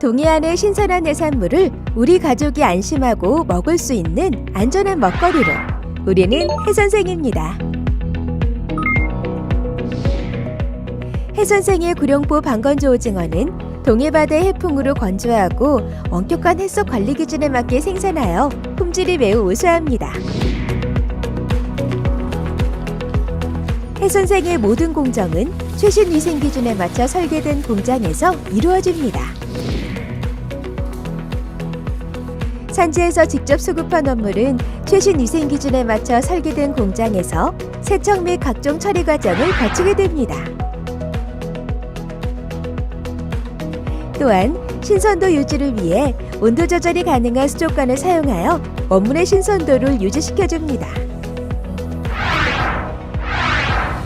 동해안의 신선한 해산물을 우리 가족이 안심하고 먹을 수 있는 안전한 먹거리로 우리는 해선생입니다. 해선생의 구룡포 방건조 오징어는 동해바다의 해풍으로 건조하고 엄격한 햇속 관리 기준에 맞게 생산하여 품질이 매우 우수합니다. 해선생의 모든 공정은 최신 위생 기준에 맞춰 설계된 공장에서 이루어집니다. 산지에서 직접 수급한 원물은 최신 위생 기준에 맞춰 설계된 공장에서 세척 및 각종 처리 과정을 거치게 됩니다. 또한 신선도 유지를 위해 온도 조절이 가능한 수족관을 사용하여 원물의 신선도를 유지시켜줍니다.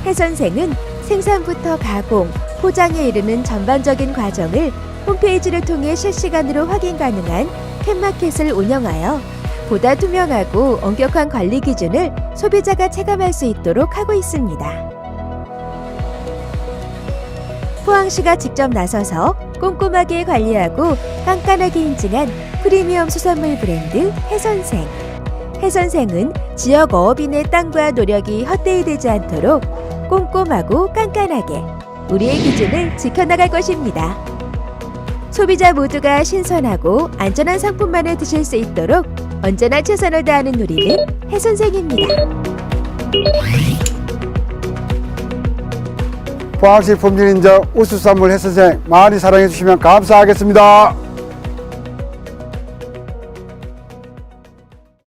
해선생은 생산부터 가공, 포장에 이르는 전반적인 과정을 홈페이지를 통해 실시간으로 확인 가능한 캔마켓을 운영하여 보다 투명하고 엄격한 관리 기준을 소비자가 체감할 수 있도록 하고 있습니다. 포항시가 직접 나서서 꼼꼼하게 관리하고 깐깐하게 인증한 프리미엄 수산물 브랜드 해선생. 해선생은 지역 어업인의 땀과 노력이 헛되이 되지 않도록 꼼꼼하고 깐깐하게 우리의 기준을 지켜나갈 것입니다. 소비자 모두가 신선하고 안전한 상품만을 드실 수 있도록 언제나 최선을 다하는 우리는 해선생입니다. 포항시 품질 인정 우수산물 해선생 많이 사랑해 주시면 감사하겠습니다.